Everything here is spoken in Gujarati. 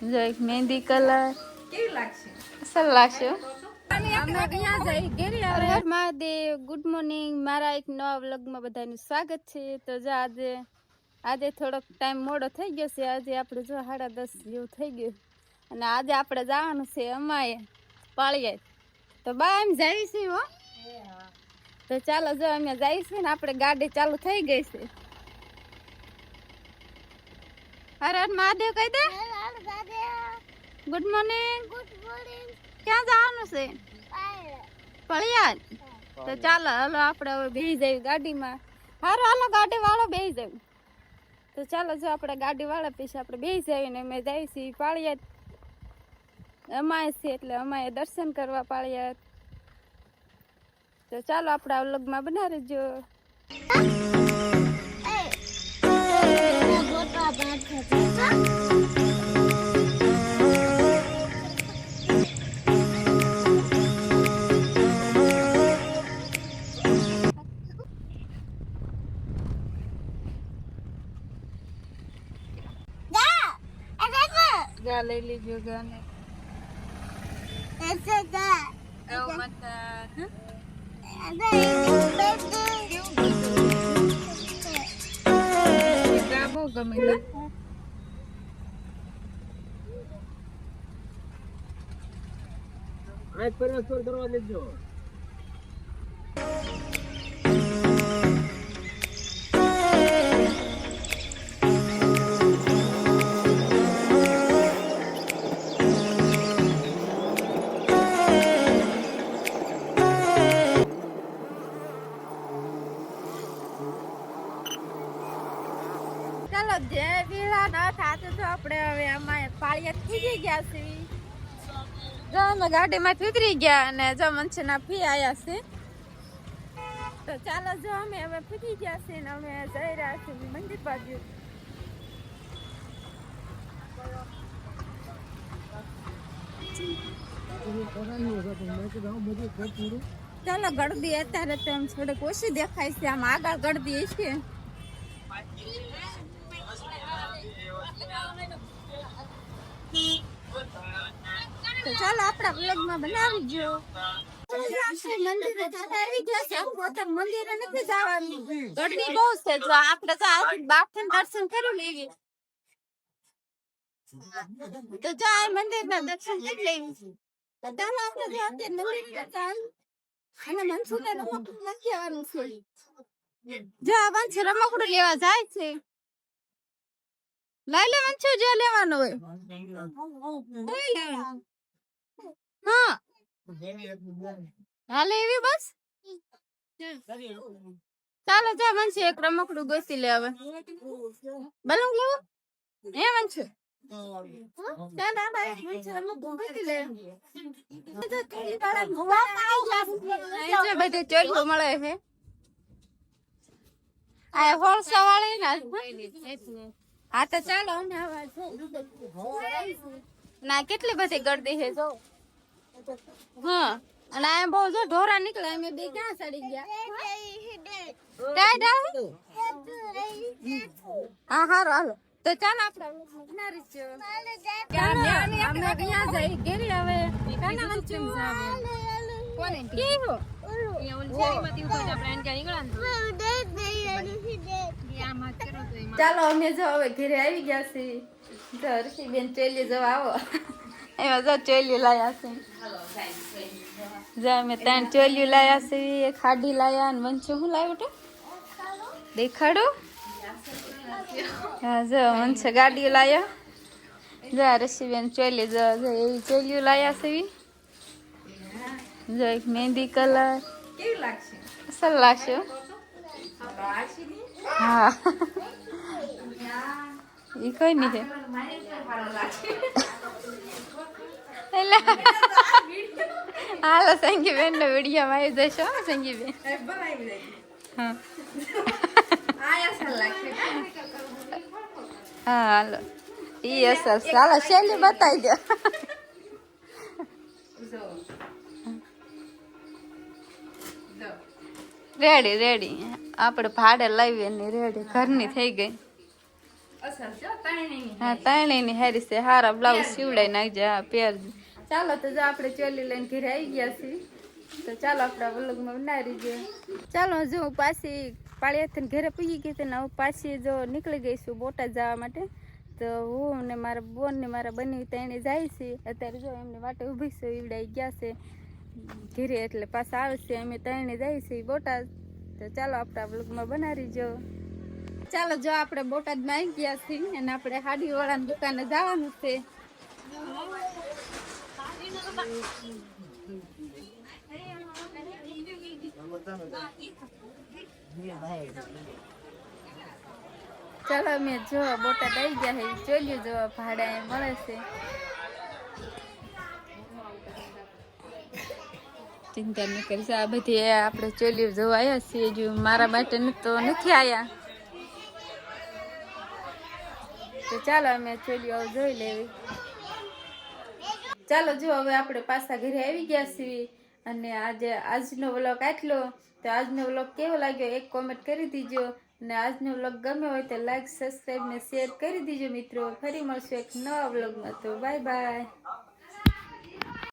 જો એક મહેંદી કલર. કેવી લાગશે? અસલ લાગશે હર મહાદેવ ગુડ મોર્નિંગ મારા એક નવા વ્લોગમાં બધાનું સ્વાગત છે. તો જો આજે આજે થોડોક ટાઈમ મોડો થઈ ગયો છે. આજે આપણે જો સાડા દસ જેવું થઈ ગયું. અને આજે આપણે જવાનું છે અમાએ પાળીએ તો બા એમ જઈશું છે હો. તો ચાલો જો અમે જઈશું ને આપણે ગાડી ચાલુ થઈ ગઈ છે. હર હર મહાદેવ કહી દે. ગુડ મોર્નિંગ ક્યાં જવાનું છે પળિયાદ તો ચાલો હાલો આપણે હવે બેસી જઈએ ગાડીમાં હારો હાલો ગાડી વાળો બેસી જાય તો ચાલો જો આપણે ગાડી વાળા પીછે આપણે બેસી જઈએ ને અમે જઈએ છીએ પાળિયાદ અમાય છે એટલે અમાય દર્શન કરવા પાળિયાદ તો ચાલો આપણે વ્લોગમાં બનાવી જો ગા લઈ લીજો ગાને. એવું મત ગા. બહુ ગમે આજ પરવા ફોન થાતે તો આપણે હવે આમાં પાળિયા થઈ ગયા છે. જો અમે ગાડીમાં ઉતરી ગયા અને જો મનસુના ફી આયા છે. તો ચાલો જો અમે હવે ફૂટી ગયા છે ને અમે જઈ રહ્યા છીએ મંદિર બાજુ. ચાલો ગળદી અત્યારે તો એમ થોડીક ઓછી દેખાય છે, આમ આગળ ગળદી છે તો ચાલો આપણા બ્લોગમાં બનાવી જો મંદિરે રમકડું લેવા જાય છે. લઈ લે વંશુ જે લેવાનું હોય લેવાનું. હા હાલે એવી બસ ચાલો જા મનસી એક રમકડું ગોતી લે હવે બલૂન લેવું હે ચોલ્યું મળે છે આ હોળસો વાળી ના હા તો ચાલો ને હવે ના કેટલી બધી ગરદી છે જો. હા અને આ બહુ જો ઢોરા નીકળે અમે બે ક્યાં ચડી ગયા? ટાઈટ આવે. હા હારો હાલો. તો ચાલો આપણે ચાલો અમે જો હવે ઘરે આવી ગયા છીએ. જો હર્ષીબેન ચોલી જવા આવો. એમાં જો ચોલ્યું લાયા છે. જો અમે ત્રણ ચોલ્યું લાયા છે એક ખાડી લાયા અને મંચું શું લાવ્યું તો? દેખાડો. હા જો મંચ ગાડી લાયા. જો રસીબેન ચોલી જો એવી ચોલ્યું લાયા છે. જો એક મહેંદી કલર. કેવી લાગશે? અસલ લાગશે હો. ઈ કોઈ નહીં છે? હાલો સંગીબેન નો વીડિયો આવી જશો સંગીબેન. હા. હાલો. ઈ અસર ચાલો શૈલી બતાવી દો. Ready ready. આપણે ભાડે લાવીએ ને રેડી. ઘરની થઈ ગઈ. હા તાણીની હેરી છે. હારા બ્લાઉઝ સીવડાઈ નાખજે હા પહેરજે ચાલો તો જો આપણે ચોલી લઈને ઘરે આવી ગયા છીએ. તો ચાલો આપણા વ્લોગમાં બનાવી રહીએ ચાલો જો હું પાછી પાળિયાથી ઘરે પૂગી ગઈ હતી ને હું પાછી જો નીકળી ગઈ છું બોટાદ જવા માટે. તો હું ને મારા બોન ને મારા બની તેણે જાય છે અત્યારે જો એમની વાટે ઊભી છે ઈવડાઈ ગયા છે. ઘરે એટલે પાછા આવશે અમે ત્રણે જાય છે બોટાદ. તો ચાલો આપણા બ્લોગમાં બનાવી જો. ચાલો જો આપણે બોટાદમાં આવી ગયા છીએ અને આપણે હાડીવાળાની દુકાને જવાનું છે. ચાલો અમે જો બોટાદ આવી ગયા છે જોયું જો ભાડા મળે છે. ચિંતા ન કરીશ આ બધી આપણે ચોલીઓ જોવા આવ્યા છીએ. જો મારા માટે તો નથી આવ્યા તો ચાલો અમે ચોલીઓ જોઈ લેવી. ચાલો જો, હવે આપણે પાછા ઘરે આવી ગયા છીએ. અને આજે, આજનો વ્લોગ આટલો. તો આજનો વ્લોગ કેવો લાગ્યો એક કોમેન્ટ કરી દીજો. અને આજનો વ્લોગ ગમે હોય તો લાઈક સબસ્ક્રાઈબ ને શેર કરી દીજો મિત્રો. ફરી મળશું એક નવા વ્લોગમાં તો. Bye bye